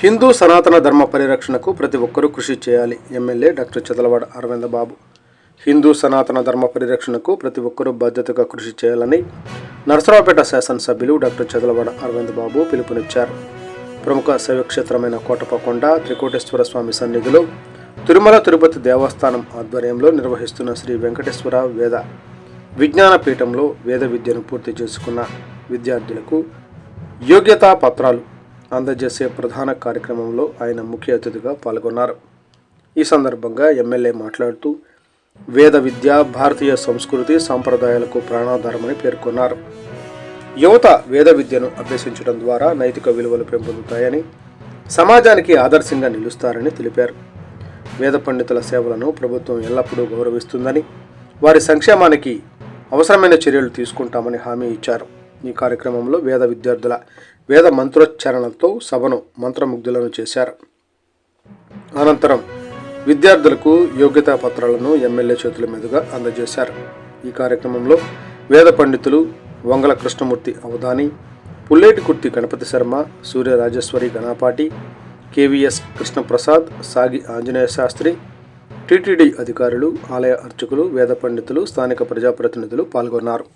హిందూ సనాతన ధర్మ పరిరక్షణకు ప్రతి ఒక్కరూ కృషి చేయాలి. ఎమ్మెల్యే డాక్టర్ చదలవాడ అరవింద బాబు హిందూ సనాతన ధర్మ పరిరక్షణకు ప్రతి ఒక్కరూ బాధ్యతగా కృషి చేయాలని నరసరావుపేట శాసనసభ్యులు డాక్టర్ చదలవాడ అరవింద బాబు పిలుపునిచ్చారు. ప్రముఖ శైవక్షేత్రమైన కోటపకొండ త్రికోటేశ్వర స్వామి సన్నిధిలో తిరుమల తిరుపతి దేవస్థానం ఆధ్వర్యంలో నిర్వహిస్తున్న శ్రీ వెంకటేశ్వర వేద విజ్ఞాన పీఠంలో వేద విద్యను పూర్తి చేసుకున్న విద్యార్థులకు యోగ్యతా పత్రాలు అందజేసే ప్రధాన కార్యక్రమంలో ఆయన ముఖ్య అతిథిగా పాల్గొన్నారు. ఈ సందర్భంగా ఎమ్మెల్యే మాట్లాడుతూ వేద విద్య భారతీయ సంస్కృతి సాంప్రదాయాలకు ప్రాణాధారమని పేర్కొన్నారు. యువత వేద విద్యను అభ్యసించడం ద్వారా నైతిక విలువలు పెంపొందుతాయని సమాజానికి ఆదర్శంగా నిలుస్తారని తెలిపారు. వేద పండితుల సేవలను ప్రభుత్వం ఎల్లప్పుడూ గౌరవిస్తుందని వారి సంక్షేమానికి అవసరమైన చర్యలు తీసుకుంటామని హామీ ఇచ్చారు. ఈ కార్యక్రమంలో వేద విద్యార్థుల వేద మంత్రోచ్చారణతో సభను మంత్రముగ్ధులను చేశారు. అనంతరం విద్యార్థులకు యోగ్యతా పత్రాలను ఎమ్మెల్యే చేతుల మీదుగా అందజేశారు. ఈ కార్యక్రమంలో వేద పండితులు వంగల కృష్ణమూర్తి అవధాని పుల్లేటి కుర్తి గణపతి శర్మ సూర్య రాజేశ్వరి గణపాటి కేవీఎస్ కృష్ణప్రసాద్ సాగి ఆంజనేయ శాస్త్రి టీటీడీ అధికారులు ఆలయ అర్చకులు వేద పండితులు స్థానిక ప్రజాప్రతినిధులు పాల్గొన్నారు.